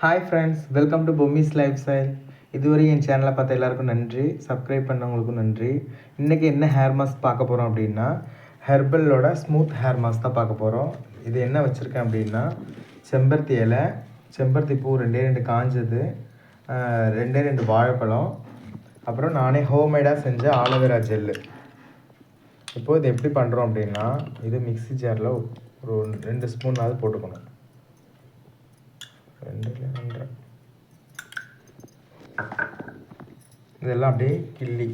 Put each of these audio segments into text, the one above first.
Hi friends welcome to Bommi's lifestyle இதுவரை என் சேனலை பார்த்த எல்லாருக்கும் நன்றி சப்ஸ்கிரைப் பண்ணவங்களுக்கும் நன்றி. இன்றைக்கி என்ன ஹேர் மாஸ்க் பார்க்க போகிறோம் அப்படின்னா ஹெர்பலோட ஸ்மூத் ஹேர் மாஸ்க் தான் பார்க்க போகிறோம் இது என்ன வச்சுருக்கேன் அப்படின்னா செம்பருத்தி இலை செம்பருத்தி பூ ரெண்டே ரெண்டு காஞ்சது ரெண்டே ரெண்டு வாழைப்பழம் அப்புறம் நானே ஹோம்மேடாக செஞ்ச ஆலோவேரா ஜெல்லு இப்போது இது எப்படி பண்ணுறோம் அப்படின்னா இது மிக்ஸி ஜாரில் ஒரு ரெண்டு ஸ்பூனாவது போட்டுக்கணும். ரெண்டில் ரெண்டரை இதெல்லாம் அப்படியே கிள்ளி.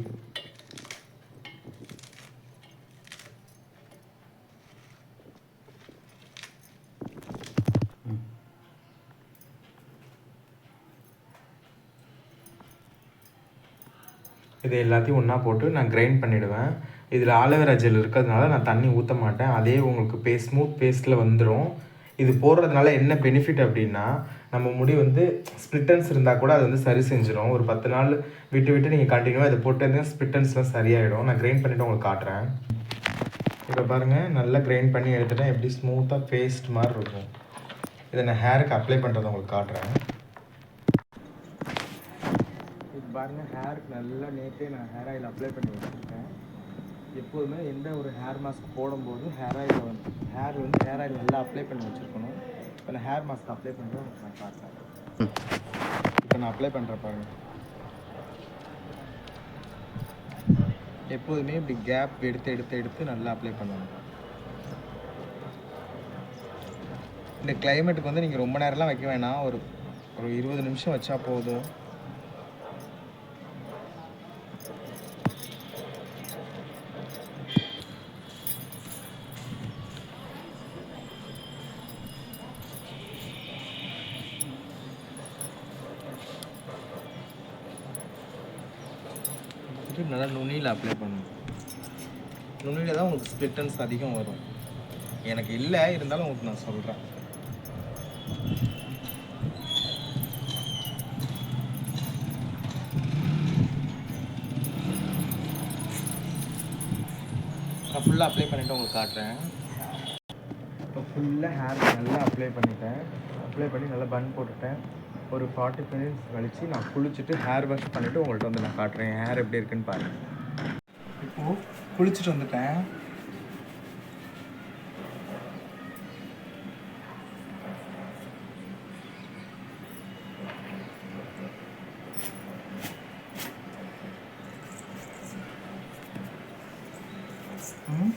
இது எல்லாத்தையும் ஒன்றா போட்டு நான் கிரைண்ட் பண்ணிவிடுவேன் இதில் ஆலோவேரா ஜெல் இருக்கிறதுனால நான் தண்ணி ஊற்ற மாட்டேன். அதே உங்களுக்கு பேஸ்ட் ஸ்மூத் பேஸ்ட்டில் வந்துடும் இது போடுறதுனால என்ன பெனிஃபிட் அப்படின்னா நம்ம முடி வந்து ஸ்ப்ளிட்டன்ஸ் இருந்தால் கூட அது வந்து சரி செஞ்சிடும் ஒரு பத்து நாள் விட்டு விட்டு நீங்கள் கண்டினியூவாக இதை போட்டு ஸ்ப்ளிட்டன்ஸ்லாம் சரியாயிடும். நான் கிரைண்ட் பண்ணிவிட்டு உங்களுக்கு காட்டுறேன். இப்போ பாருங்கள் நல்லா கிரைண்ட் பண்ணி எடுத்துட்டேன். எப்படி ஸ்மூத்தாக பேஸ்ட் மாதிரி இருக்கும். இதை நான் ஹேருக்கு அப்ளை பண்ணுறதை உங்களுக்கு காட்டுறேன். இது பாருங்கள் ஹேருக்கு நல்லா நேற்றே நான் ஹேர் ஆயில் அப்ளை பண்ணி வச்சுருக்கேன். எப்போதுமே எந்த ஒரு ஹேர் மாஸ்க் போடும்போது ஹேர் ஆயில் வந்து ஹேர் வந்து ஹேர் ஆயில் நல்லா அப்ளை பண்ணி வச்சுருக்கணும். நான் ஹேர் மாஸ்க் அப்ளை பண்ணுறேன் நான் காட்டுறேன் இப்போ நான் அப்ளை பண்ணுறேன் பாருங்க. எப்போதுமே இப்படி கேப் எடுத்து எடுத்து எடுத்து நல்லா அப்ளை பண்ணணும். இந்த கிளைமேட்டுக்கு வந்து நீங்கள் ரொம்ப நேரம்லாம் வைக்க வேணாம். ஒரு ஒரு இருபது நிமிஷம் வச்சா போதும். வந்துட்டு நல்லா நுனியில் அப்ளை பண்ணணும். நுனியில் தான் உங்களுக்கு ஸ்பிட்டன்ஸ் அதிகம் வரும். எனக்கு இல்லை இருந்தாலும் உங்களுக்கு நான் சொல்கிறேன் நான் ஃபுல்லாக அப்ளை பண்ணிவிட்டு உங்களுக்கு காட்டுறேன். இப்போ ஃபுல்லாக ஹேர் நல்லா அப்ளை பண்ணிட்டேன். அப்ளை பண்ணி நல்லா பன் போட்டுட்டேன். ஒரு ஃபார்ட்டி மினிட்ஸ் கழிச்சு நான் குளிச்சுட்டு ஹேர் வாஷ் பண்ணிவிட்டு உங்கள்கிட்ட வந்து நான் காட்டுறேன். என் ஹேர் எப்படி இருக்குன்னு பாருங்கள் இப்போது குளிச்சுட்டு வந்துட்டேன். ம்?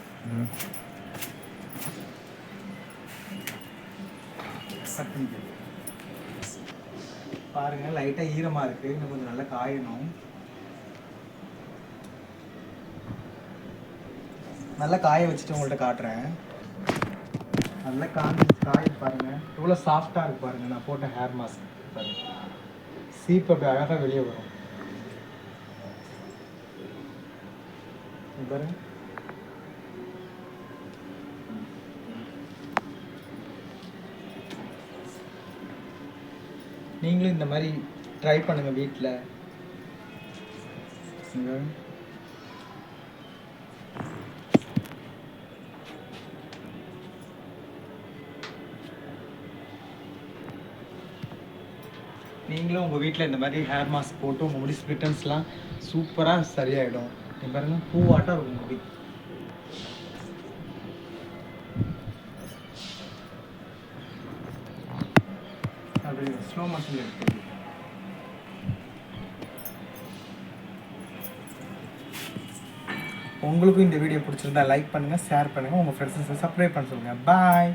பாருங்கள் லைட்டாக ஈரமாக பாருங்க லைட்டா ஈரமா இருக்கு. இன்னும் கொஞ்சம் நல்லா காயணும். நல்லா காய வச்சுட்டு உங்கள்ட்ட காட்டுறேன். நல்லா காஞ்சி காய பாருங்க. எவ்வளோ சாஃப்டாக இருக்கு பாருங்க. நான் போட்ட ஹேர் மாஸ்க் பாருங்க. சீப் அப்படி அழகாக வெளியே வரும். பாருங்கள் நீங்களும் இந்த மாதிரி ட்ரை பண்ணுங்க வீட்டில் நீங்களும் உங்கள் வீட்டில் இந்த மாதிரி ஹேர் மாஸ்க் போட்டு உங்கள் முடி ஸ்பிட்டன்ஸ்லாம் சூப்பராக சரியாயிடும். நீங்கள் பாருங்கள் பூவாட்டம் இருக்கும் முடி. அப்படி ஸ்லோ மோஷன் எடுத்து உங்களுக்கும் இந்த வீடியோ பிடிச்சிருந்தா லைக் பண்ணுங்கள் ஷேர் பண்ணுங்கள் உங்கள் ஃப்ரெண்ட்ஸை சப்ஸ்கிரைப் பண்ண சொல்லுங்கள் பாய்